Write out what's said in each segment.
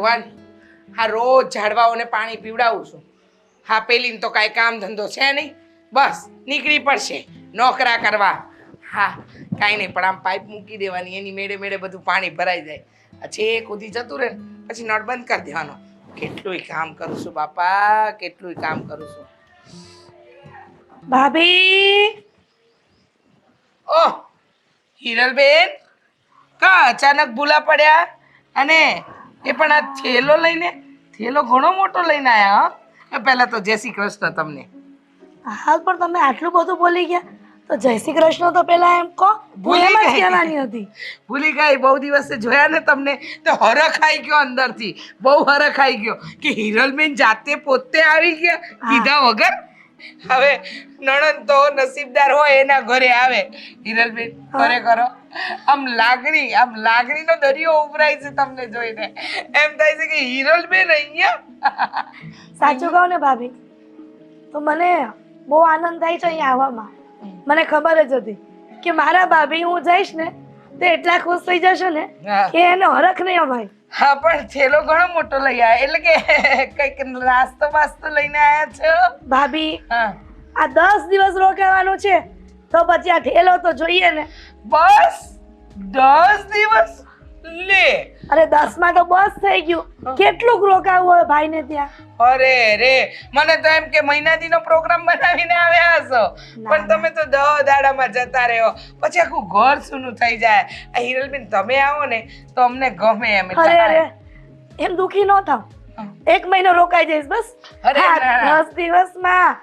ભગવાન, હા, રોજ ઝાડવાઓને પાણી પીવડાવું છું. હા, પેલીને તો કાંઈ કામ ધંધો છે નહીં. બસ, નીકળી પડશે. નોકરા કરવા. હા, કાંઈ નહીં, પણ આમ પાઇપ મૂકી દેવાની, એની મેળે મેળે બધું પાણી ભરાઈ જાય. છેક સુધી જતું રહે પછી નળ બંધ કરી દેવાનો. કેટલુંય કામ કરું છું બાપા, કેટલુંય કામ કરું છું. ભાભી! ઓહ, હિરલબેન, કા અચાનક ભૂલા પડ્યા? અને એ પણ આ થેલો લઈને થેલો ઘણો મોટો લઈને આવ્યા હા? પહેલા તો જય શ્રી કૃષ્ણ તમને. હાલ પણ તમે આટલું બધું બોલી ગયા તો જય શ્રી કૃષ્ણ તો પેલા એમ કહો હું ભૂલી ગઈ. કહેવાની હતી. ભૂલી ગઈ બહુ દિવસે જોયા ને તમને તો હરખ આવી ગયો અંદરથી બહુ હરખ આવી ગયો કે હિરલબેન જાતે પોતે આવી ગયા કીધા વગર? હવે નણંદ તો નસીબદાર હોય એના ઘરે આવે. હિરલબેન ઘરે કરો આમ લાગણી આમ લાગણીનો દરિયો ઉભરાય છે તમને જોઈને. એમ થાય છે કે હિરલબેન અહીંયા? સાચું કહું ને ભાભી. તો મને બહુ આનંદ થાય છે અહીંયા આવવામાં. મને ખબર જ હતી કે મારા ભાભી હું જઈશ ને તો એટલા ખુશ થઈ જશે ને કે એને હરખ નહીં અમાય હા પણ થેલો ઘણો મોટો લઈ આવ્યા. એટલે કે કંઈક નાસ્તો બાસ્તો લઈને આવ્યા છો? ભાભી હા. આ દસ દિવસ રોકાવાનું છે તો પછી આ ઠેલો તો જોઈએ ને. બસ? દસ દિવસ? લે. અરે 10 માં તો બસ થઈ ગયું. કેટલું રોકાવું હોય ભાઈને ત્યાં? અરે રે મને તો એમ કે મહિનાદીનો પ્રોગ્રામ બનાવીને આવ્યા હશો. પણ તમે તો દહ દાડામાં જતા રહ્યો. પછી આખું ઘર સૂનું થઈ જાય. આ હિરલબેન તમે આવો ને તો અમને ગમે એમ. અરે અરે. એમ દુખી ન થાવ. એક મહિનો રોકાઈ જઈશ બસ. અરે હા, ના. દસ દિવસમાં.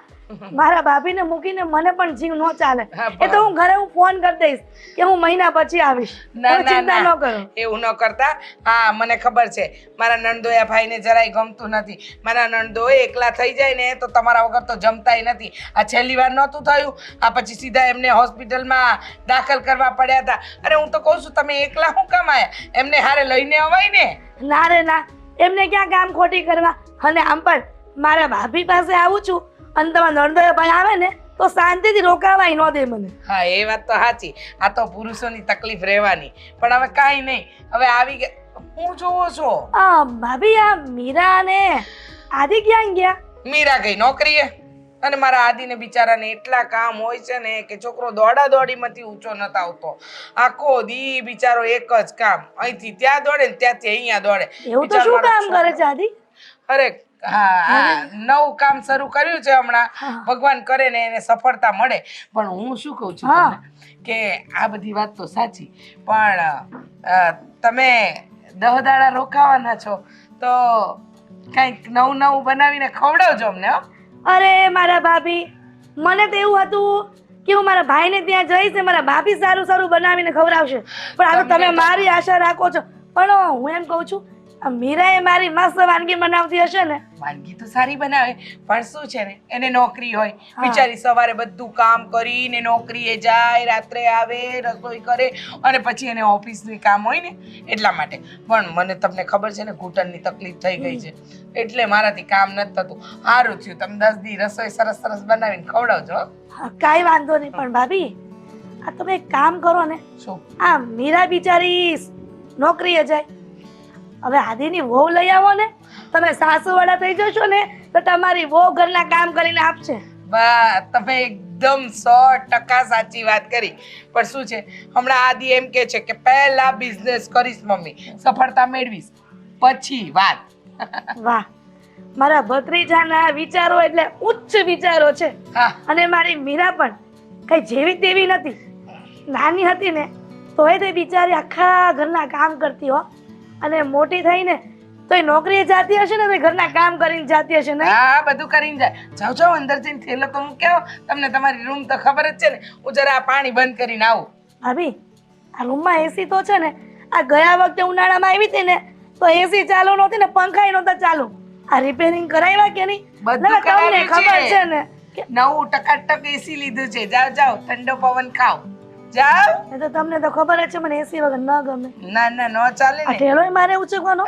મારા ભાભીને મૂકીને મને પણ જીવ નો ચાલે. એ તો હું ઘરે હું ફોન કરી દઈશ કે હું મહિના પછી આવીશ. ચિંતા ન. કરો. એવું ન કરતા. હા મને ખબર છે. મારા નણદોયા ભાઈને જરાય ગમતું નથી. મારા નણદોય એકલા થઈ જાય ને તો તમારા વગર તો જમતાય નથી. આ છેલ્લી વાર નહોતું થયું. આ પછી સીધા એમને હોસ્પિટલમાં દાખલ કરવા પડ્યા હતા. અરે હું તો કહું છું તમે એકલા શું કામ આયા? એમને હારે લઈને અવાય ને? ના રે ના. એમને ક્યાં કામ ખોટી કરવા? અને આમ પણ મારા ભાભી પાસે આવું છું. અને તમારા નણંદોય ભાઈ આવે ને તો શાંતિથી રોકાવાય ન દે મને. હા એ વાત તો સાચી. આ તો પુરુષોની તકલીફ રહેવાની. પણ હવે કાંઈ નહીં. હવે આવી હું જોવો છો? આ ભાભી આ મીરા અને આદિ ક્યાં ગયા? મીરા ગઈ નોકરીએ. અને મારા આદિને બિચારાને એટલા કામ હોય છે ને કે છોકરો દોડા દોડીમાંથી ઊંચો નતા આવતો. આખો દી બિચારો એક જ કામ. અહીંથી ત્યાં દોડે ને ત્યાંથી અહીંયા દોડે. એવું તો શું કામ કરે છે આદિ? અરે હા નવું કામ શરૂ કર્યું છે હમણાં. ભગવાન કરે ને એને સફળતા મળે. પણ હું શું કહું છું. તમને કે આ બધી વાત તો સાચી પણ તમે દહ દાડા રોકાવાના છો તો કંઈક નવું નવું બનાવીને ખવડાવજો અમને હો. અરે મારા ભાભી મને તો એવું હતું કે હું મારા ભાઈને ત્યાં જઈશ મારા ભાભી સારું સારું બનાવીને ખવડાવશે. પણ આ તો તમે મારી આશા રાખો છો. પણ હું એમ કહું છું આ મીરાએ મારી મસ્ત વાનગી બનાવતી હશે ને? વાનગી તો સારી બનાવે પણ શું છે ને એને નોકરી હોય. બિચારી સવારે બધું કામ કરીને નોકરીએ જાય રાત્રે આવે રસોઈ કરે અને પછી એને ઓફિસનું કામ હોય ને એટલા માટે. પણ મને તમને ખબર છે ને ઘૂંટણની તકલીફ થઈ ગઈ છે. એટલે મારાથી કામ નથી થતું. સારું થયું. તમે દસ દી રસોઈ સરસ સરસ બનાવીને ખવડાવજો હા, કાંઈ વાંધો નહીં પણ ભાભી આ તમે એક કામ કરો ને. શું? આ મીરા બિચારી નોકરીએ જાય. હવે આદિની વહુ લઈ આવો ને. તમે સાસુવાળા થઈ જશો ને તો તમારી વહુ ઘરના કામ કરીને આપશે. બા તમે એકદમ સો ટકા સાચી વાત કરી. પણ શું છે હમણાં આદિ એમ કે છે કે પહેલા બિઝનેસ કરીશ મમ્મી સફળતા મેળવીશ. પછી વાત. વાહ મારા ભત્રીજાના વિચારો એટલે ઉચ્ચ વિચારો છે. અને મારી મીરા પણ કઈ જેવી તેવી નથી. નાની હતી ને તોય તે બિચારી આખા ઘરના કામ કરતી હો. અને મોટી થઈને તોય નોકરીએ જાતી હશે ને તો ઘરના કામ કરીને જાતી હશે ને હા બધું કરીને જાય. જાઓ જાઓ અંદર જઈને થેલો તો હું કેવો તમને તમારી રૂમ તો ખબર જ છે ને. હું જરા આ પાણી બંધ કરીને આવું. ભાભી આ રૂમમાં એસી તો છે ને. આ ગયા વખતે ઉનાળામાં આવી હતી ને તો એસી ચાલુ નહોતી ને પંખાય નહોતા ચાલુ. આ રિપેરિંગ કરાવ્યા કે નહીં? બધું તમને ખબર છે. ને નવું ટકાટક એસી લીધું છે. જાઓ જાઓ ઠંડો પવન ખાઓ. જાઓ. એ તો તમને તો ખબર જ છે મને એસી વગર ન ગમે. ના ના નો ચાલે ને. ઠેલોય મારે ઉચકવાનો.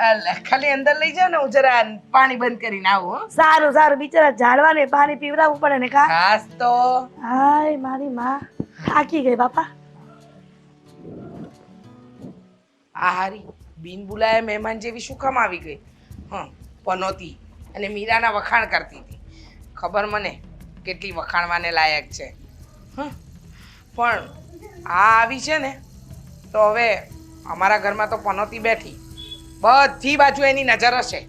ખાલી અંદર લઈ જાઓ ને હું જરા પાણી બંધ કરીને આવું સારું સારું બિચારા ઝાડવાને પાણી પીવડાવવું પડે ને કા? ખાસ તો. હાય મારી માં. થાકી ગઈ બાપા. આ હારી બિન બોલાયા મહેમાન જેવી શું કામ આવી ગઈ? હં પનોતી અને મીરાના વખાણ કરતી હતી. ખબર મને કેટલી વખાણવાને લાયક છે. હં પણ આ આવી છે ને, તો હવે અમારા ઘરમાં તો પનોતી બેઠી. બધી બાજુ એની નજર હશે.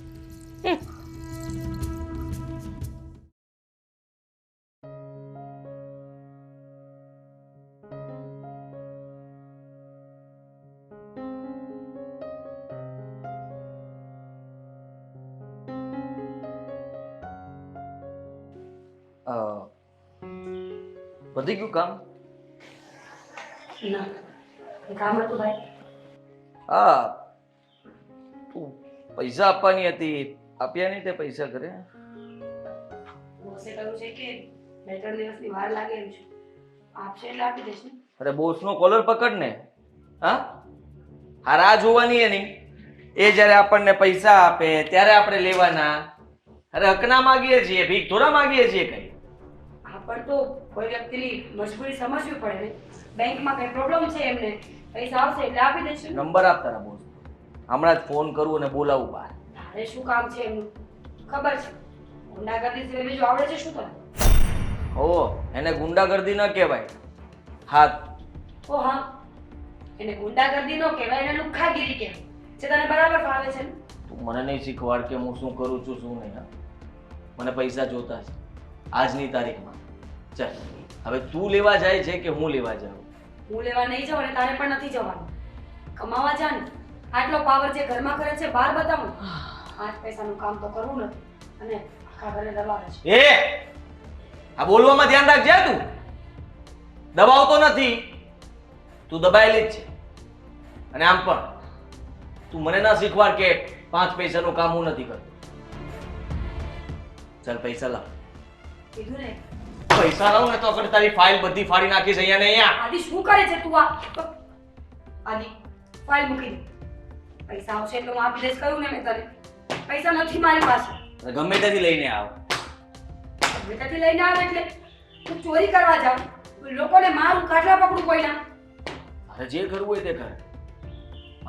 વધી ગયું કામ? ના. કામ હતું ભાઈ. હા. તું પૈસા આપવાની હતી. આપ્યા નહીં તે પૈસા ઘરે? બોસે કહ્યું છે કે બે ત્રણ દિવસની વાર લાગે એમ છે. આપશે એટલે આપી દઈશ અરે બોસનો કોલર પકડ ને. હા? હા રાહ જોવાની એની. એ જ્યારે આપણને પૈસા આપે ત્યારે આપણે લેવાના. અરે હકના માગીએ છીએ ભીખ થોડા માગીએ છીએ કઈ? આપણ પણ તો કોઈ વ્યક્તિની મજબૂરી સમજવી પડે ને. બેંકમાં કઈ પ્રોબ્લેમ છે એમને? પૈસા આવશે એટલે આપી દેશે. નંબર આપ તારા બોસ હમણાં જ ફોન કરું અને બોલાવું બહાર. તારે શું કામ છે એમનું? ખબર છે. ગુંડાગર્દી સિવાય બીજું આવડે છે શું તને? ઓ એને ગુંડાગર્દી ન કહેવાય. હા ઓ હા. એને ગુંડાગર્દી ન કહેવાય એને લુખ્ખાગીરી કહેવાય. જે તને બરાબર ફાવે છે તું મને નહીં શીખવાડ કે હું શું કરું છું શું નહીં. મને પૈસા જોતા છે. આજની તારીખમાં. ચાલ. હવે તું લેવા જાય છે કે હું લેવા જાઉં? હું લેવા નહીં જાઉં અને તારે પણ નથી જવાનું. કમાવા જા ને. આટલો પાવર જે ઘરમાં કરે છે બહાર બતાવું. પાંચ પૈસાનું કામ તો કરવું નથી. અને આખા ઘરે દબાવે છે. એ! આ બોલવામાં ધ્યાન રાખજે તું. દબાવતો નથી. તું દબાયેલી જ છે. અને આમ પણ. તું મને ના શીખવાડ કે પાંચ પૈસાનું કામ હું નથી કરતો. ચાલ પૈસા લાવ. કીધું ને. પૈસા લાવ ને તો અગર તારી ફાઇલ બધી ફાડી નાખીશ અહીંયા ને અહીંયા. આદિ શું કરે છે તું આ? આદિ ફાઇલ મૂકી દે. પૈસા આવશે એટલે હું આપી દઈશ કહ્યું ને મેં તને. પૈસા નથી મારી પાસે. ગમે ત્યાંથી લઈને આવ. ગમે ત્યાંથી લઈને આવે એટલે તું ચોરી કરવા જાવ લોકોને મારું કાઢવા પકડું કોઈના. મારે જે કરવું હોય તે કર.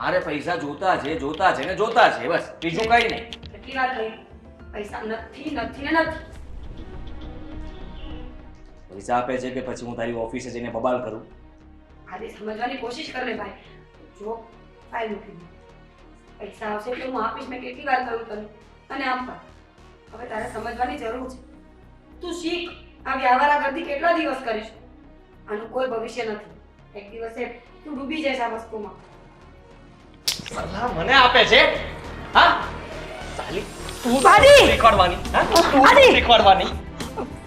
મારે પૈસા જોતા છે જોતા છે ને જોતા છે બસ. બીજું કઈ નહીં. કેટલી વાર કહ્યું? પૈસા નથી નથી ને નથી. પૈસા આપે છે કે પછી હું તારી ઓફિસે જઈને બબાલ કરું? આદિ સમજવાની કોશિશ કર ને ભાઈ. જો ફાઇલ મૂકી દે. પૈસા આવશે એટલે હું આપીશ મેં કેટલી વાર કહ્યું તને? અને આમ પણ. હવે તારે સમજવાની જરૂર છે. તું શીખ આ વ્યવહારા કરતી કેટલા દિવસ કરીશ? આનું કોઈ ભવિષ્ય નથી. એક દિવસે તું ડૂબી જઈશ આ વસ્તુમાં. સલાહ મને આપે છે? હા? સાલી તું! શીખવાડવાની? હા? તું! શીખવાડવાની?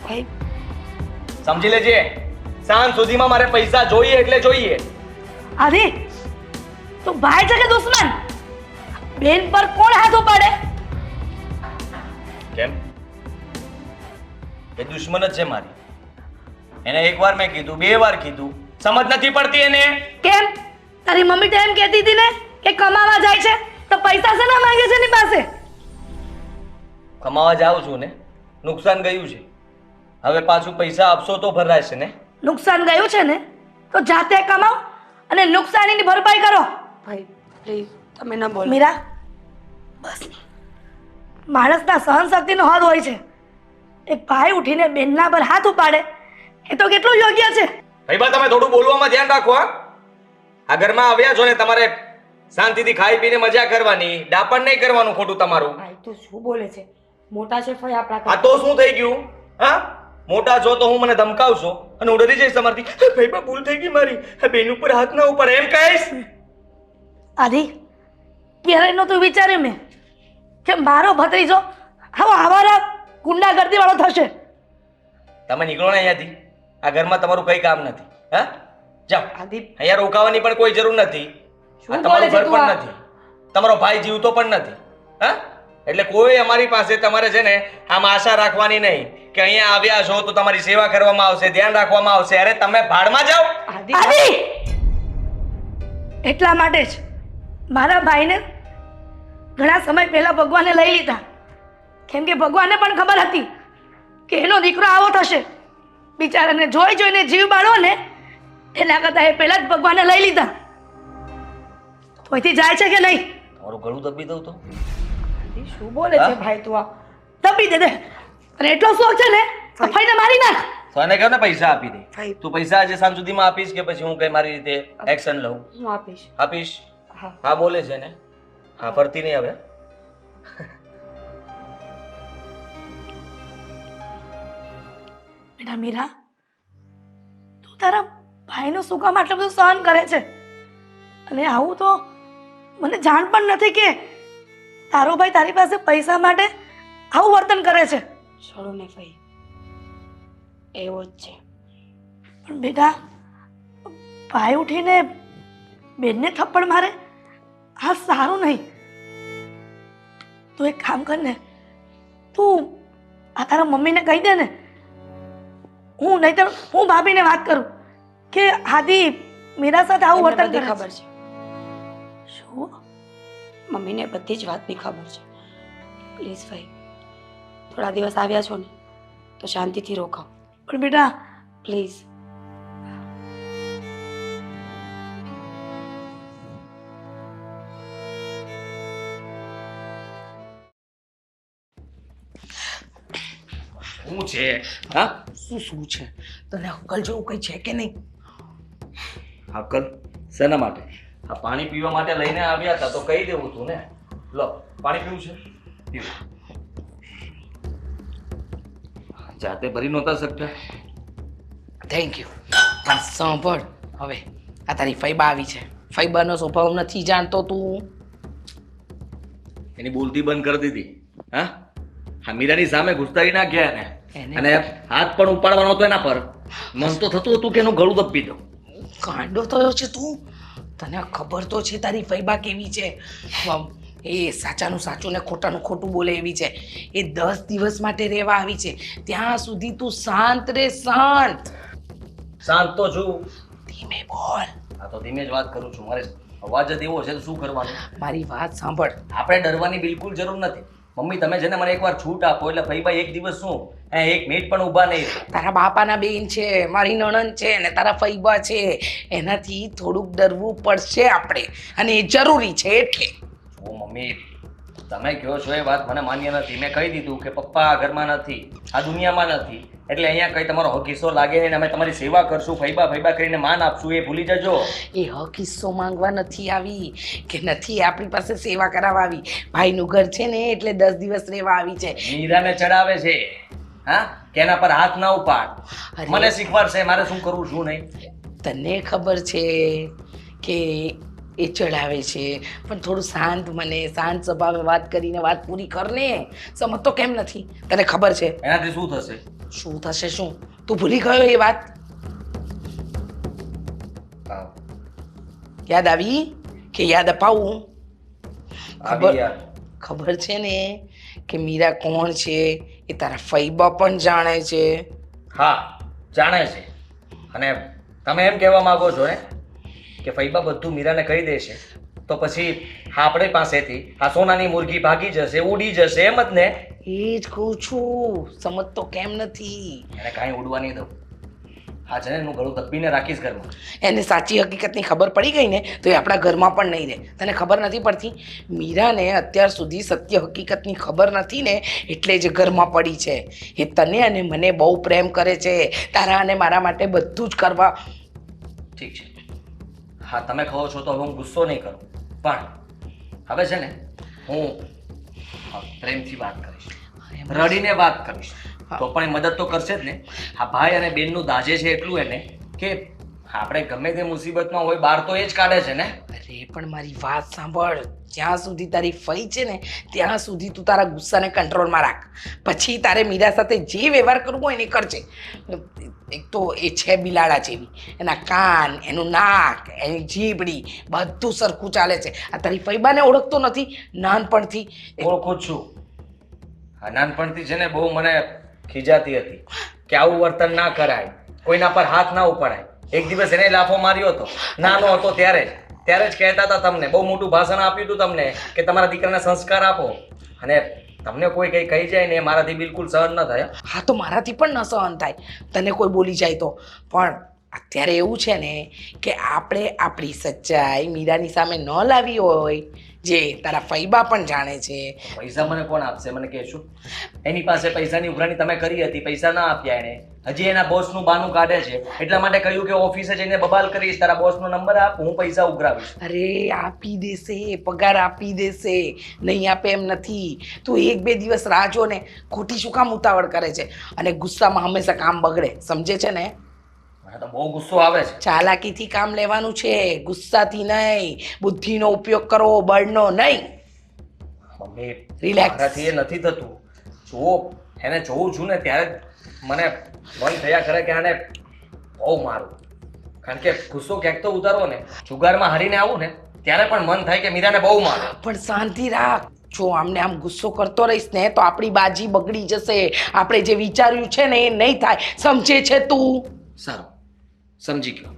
ભાઈ સમજી લેજે. સાંજ સુધીમાં મારે પૈસા જોઈએ એટલે જોઈએ. આદિ તો ભાઈ છે કે દુશ્મન? બેન પર કોણ હાથ ઉપાડે? કેમ? એ દુશ્મન જ છે મારી. એને એકવાર મેં કીધું બે વાર કીધું. સમજ નથી પડતી એને. કેમ? તારી મમ્મી તો એમ કહેતી હતી ને કે કમાવા જાય છે તો પૈસા શેના માંગે છે એની પાસે? કમાવા જાઉં છું ને. નુકસાન ગયું છે. હવે પાછું પૈસા આપશો તો ભરાશે ને? નુકસાન ગયું છે ને? તો જાતે કમાઓ અને નુકસાનીની ભરપાઈ કરો. ભાઈ પ્લીઝ તમે ન બોલો. મીરા બસ. માણસના સહન શક્તિનો હદ હોય છે. એક ભાઈ ઉઠીને બેનના પર હાથ ઉપાડે એ તો કેટલું યોગ્ય છે. ભાઈ તમે થોડું બોલવામાં ધ્યાન રાખો હા. આ ઘરમાં આવ્યા છો ને તમારે શાંતિથી ખાઈ પીને મજા કરવાની ડાપણ નહીં કરવાનું ખોટું તમારું. ભાઈ તું શું બોલે છે? મોટા છે ફઈ આપણા આ તો શું થઈ ગયું હા? મોટા છો તો હું મને ધમકાવશો અને હું ડરી જઈશ તમારથી. ભાઈ બા ભૂલ થઈ ગઈ મારી. બેન ઉપર હાથ ના ઉપર એમ કહીશ. અરે ક્યારે નહોતું વિચાર્યું મેં. કે મારો ભત્રીજો હવે આવારા ગુંડાગર્દી વાળો થશે. તમે નીકળો ને અહીંયાથી. આ ઘરમાં તમારું કઈ કામ નથી. હા? જાઓ. આદિ અહીંયા રોકાવાની પણ કોઈ જરૂર નથી. આ તમારું ઘર પણ નથી. તમારો ભાઈ જીવતો પણ નથી. હા? એટલે કોઈ અમારી પાસે તમારે છે ને આમ આશા રાખવાની નહીં. કે અહીંયા આવ્યા છો તો તમારી સેવા કરવામાં આવશે ધ્યાન રાખવામાં આવશે. અરે તમે ભાડમાં જાઓ. આદિ એટલા માટે જ મારા ભાઈને ઘણા સમય પહેલા ભગવાને લઈ લીધા. કેમ કે ભગવાનને પણ ખબર હતી કે એનો દીકરો આવો થશે. બિચારાને જોઈ જોઈને જીવ બાળો ને એના કરતાં એ પહેલા જ ભગવાને લઈ લીધા. તો અહીંથી જાય છે કે નહીં? તમારું ગળું દબી દઉં તો. શું બોલે છે ભાઈ તું આ? દબી દે દે. અને એટલો શોખ છે ને સફાઈને ફઈને મારી નાખ. તો એને કહો ને પૈસા આપી દે. તું પૈસા આજે સાંજ સુધીમાં આપીશ કે પછી હું કઈ મારી રીતે એક્શન લઉં? હું આપીશ. આપીશ? હા. હા બોલે છે ને. હા ફરતી નહીં હવે. બેટા મીરા તું તારા ભાઈનું શું કામ આટલું બધું સહન કરે છે? અને આવું તો મને જાણ પણ નથી કે તારો ભાઈ તારી પાસે પૈસા માટે આવું વર્તન કરે છે. છોડો ને ભાઈ એવો જ છે. પણ બેટા ભાઈ ઉઠીને બેનને થપ્પડ મારે? આ સારું નહીં. તું એક કામ કર ને તું આ તારા મમ્મીને કહી દે ને. હું નહીતર હું ભાભીને વાત કરું કે હાદી મીરા સાથે આવું વર્તન કરે ખબર છે. છે. શું? મમ્મીને બધી જ વાતની ખબર છે. પ્લીઝ ભાઈ થોડા દિવસ આવ્યા છો ને તો શાંતિથી રોકાવ. પણ બેટા પ્લીઝ શું છે? હા? શું શું છે? તને અક્કલ જેવું કંઈ છે કે નહીં? અક્કલ? શેના માટે? આ પાણી પીવા માટે લઈને આવ્યા હતા તો કહી દેવું તું ને. લો પાણી પીવું છે? પીવું. જાતે ભરી નહોતા શકતા. થેન્ક યુ પણ સાંભળ. હવે આ તારી ફૈબા આવી છે. ફૈબાનો સ્વભાવ નથી જાણતો તું. એની બોલતી બંધ કરી દીધી. હા? હા મીરાની સામે ગુસ્તાઈ ના ગયા ને એને- અને હાથ પણ ઉપાડવાનો હતો એના પર. મન તો થતું હતું કે એનું ગળું દબી દઉં. કાંડો થયો છે તું? તને ખબર તો છે તારી ફૈબા કેવી છે. એ સાચાનું સાચું ને ખોટાનું ખોટું બોલે એવી છે. એ દસ દિવસ માટે રહેવા આવી છે. ત્યાં સુધી તું શાંત રે શાંત. શાંત તો છું. ધીમે બોલ. આ તો ધીમે જ વાત કરું છું. મારે અવાજ જ એવો છે તો શું કરવાનું? મારી વાત સાંભળ. આપણે ડરવાની બિલકુલ જરૂર નથી. મમ્મી તમે છે ને મને એકવાર છૂટ આપો એટલે ભાઈ એક દિવસ શું? હે એક મિનિટ પણ ઊભા નહીં તારા બાપાના બેન છે મારી નણંદ છે ને તારા ફઈબા છે. એનાથી થોડુંક ડરવું પડશે આપણે. અને એ જરૂરી છે એટલે. જો મમ્મી તમે કહો છો એ વાત મને માન્ય નથી. મેં કહી દીધું કે પપ્પા આ ઘરમાં નથી આ દુનિયામાં નથી. એટલે અહીંયા કઈ તમારો હક હિસ્સો લાગે નહીં ને અમે તમારી સેવા કરશું ફૈબા ફૈબા કરીને માન આપશું એ ભૂલી જજો. એ હક હિસ્સો માંગવા નથી આવી કે નથી આપણી પાસે સેવા કરાવવા આવી. ભાઈનું ઘર છે ને એટલે દસ દિવસ રહેવા આવી છે. મીરાને ચડાવે છે. હા? કેના પર હાથ ના ઉપાડ. મને શીખવાડશે મારે શું કરવું શું નહીં? તને ખબર છે કે એ ચડાવે છે. પણ થોડું શાંત મને શાંત સ્વભાવે વાત કરીને વાત પૂરી કર ને સમજતો કેમ નથી? તને ખબર છે? એનાથી શું થશે? શું થશે શું? તું ભૂલી ગયો એ વાત? યાદ આવી કે યાદ અપાવું? ખબર- ખબર છે ને કે મીરા કોણ છે? એ તારા ફૈબા પણ જાણે છે. હા જાણે છે. અને તમે એમ કહેવા માંગો છો ને કે ફૈબા બધું મીરાને કહી દેશે તો પછી આપણે પાસેથી આ સોનાની મુરગી ભાગી જશે ઉડી જશે એમ જ ને? એ જ કહું છું. સમજતો કેમ નથી. એને કાંઈ ઉડવા નહીં દઉં. હા છે ને હું ગળું દબીને રાખીશ ઘરમાં. એને સાચી હકીકતની ખબર પડી ગઈ ને તો એ આપણા ઘરમાં પણ નહીં રહે. તને ખબર નથી પડતી? મીરાને અત્યાર સુધી સત્ય હકીકતની ખબર નથી ને એટલે જ ઘરમાં પડી છે. એ તને અને મને બહુ પ્રેમ કરે છે. તારા અને મારા માટે બધું જ કરવા ઠીક છે. હા તમે કહો છો તો હવે હું ગુસ્સો નહીં કરું. પણ હવે છે ને હું પ્રેમથી વાત કરીશ. રડીને વાત કરીશ. તો પણ એ મદદ તો કરશે જ ને. હા ભાઈ અને બેનનું દાજે છે એટલું એને કે આપણે ગમે તે મુસીબતમાં હોય બહાર તો એ જ કાઢે છે ને? અરે પણ મારી વાત સાંભળ. જ્યાં સુધી તારી ફઈ છે ને ત્યાં સુધી તું તારા ગુસ્સાને કંટ્રોલમાં રાખ. પછી તારે મીરા સાથે જે વ્યવહાર કરવો હોય એને કરજે. એક તો એ છે બિલાડા જેવી. એના કાન એનું નાક એની જીભડી બધું સરખું ચાલે છે. આ તારી ફઈબાને ઓળખતો નથી નાનપણથી. ઓળખું છું. આ નાનપણથી છે ને બહુ મને ખીજાતી હતી કે આવું વર્તન ના કરાય કોઈના પર હાથ ના ઉપાડાય. એક દિવસ એને લાફો માર્યો હતો. નાનો હતો ત્યારે. ત્યારે જ કહેતા હતા તમને, બહુ મોટું ભાષણ આપ્યું હતું તમને કે તમારા દીકરાને સંસ્કાર આપો. અને તમને કોઈ કંઈ કહી જાય ને મારાથી બિલકુલ સહન ન થાય હા, તો મારાથી પણ ન સહન થાય. તને કોઈ બોલી જાય તો. પણ અત્યારે એવું છે ને કે આપણે આપણી સચ્ચાઈ મીરાની સામે ન લાવી હોય. જે તારા ફૈબા પણ જાણે છે. પૈસા મને કોણ આપશે? મને કહેશું. એની પાસે પૈસાની ઉઘરાણી તમે કરી હતી પૈસા ના આપ્યા એને. હજી એના બોસનું બાનું કાઢે છે. એટલા માટે કહ્યું કે ઓફિસે જઈને બબાલ કરીશ તારા બોસનો નંબર આપ હું પૈસા ઉઘરાવીશ. અરે આપી દેશે પગાર આપી દેશે. નહીં આપે એમ નથી. તું એક બે દિવસ રાહ જો ને ખોટી શું કામ ઉતાવળ કરે છે? અને ગુસ્સામાં હંમેશા કામ બગડે સમજે છે ને? મને તો બહુ ગુસ્સો આવે છે. ચાલાકીથી કામ લેવાનું છે ગુસ્સાથી નહીં બુદ્ધિનો ઉપયોગ કરવો બળનો નહીં. મમ્મી રિલેક્સ મારાથી એ નથી થતું. જો એને જોઉં છું ને ત્યારે મને મન થયા કરે કે આને બહુ મારું. કારણ કે ગુસ્સો ક્યાંક તો ઉતારવો ને. જુગારમાં હારીને આવું ને ત્યારે પણ મન થાય કે મીરાને બહુ મારું. પણ શાંતિ રાખ. જો આમને આમ ગુસ્સો કરતો રહીશ ને તો આપણી બાજી બગડી જશે. આપણે જે વિચાર્યું છે ને એ નહીં થાય. સમજે છે તું? સારું. સમજી ગયો.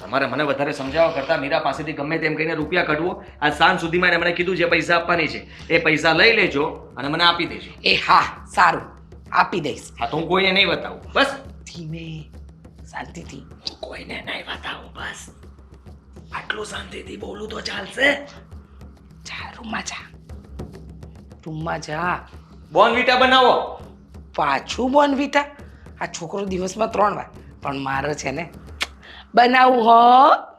તમારે મને વધારે સમજાવવા કરતાં મીરા પાસેથી ગમે તેમ કહીને રૂપિયા કાઢવો આ સાંજ સુધીમાં એને મને કીધું જે પૈસા આપવાની છે એ પૈસા લઈ લેજો અને મને આપી દેજો. એ હા સારું. આપી દઈશ. હા તો હું કોઈને નહીં બતાવું. બસ. ધીમે શાંતિથી. કોઈને નહીં બતાવું બસ. આટલું શાંતિથી બોલું તો ચાલશે. જા રૂમમાં જા. રૂમમાં જા. બોર્નવિટા બનાવો. પાછું બોનવીટા આ છોકરો દિવસમાં ત્રણ વાર. પણ મારે છે ને બનાવું હો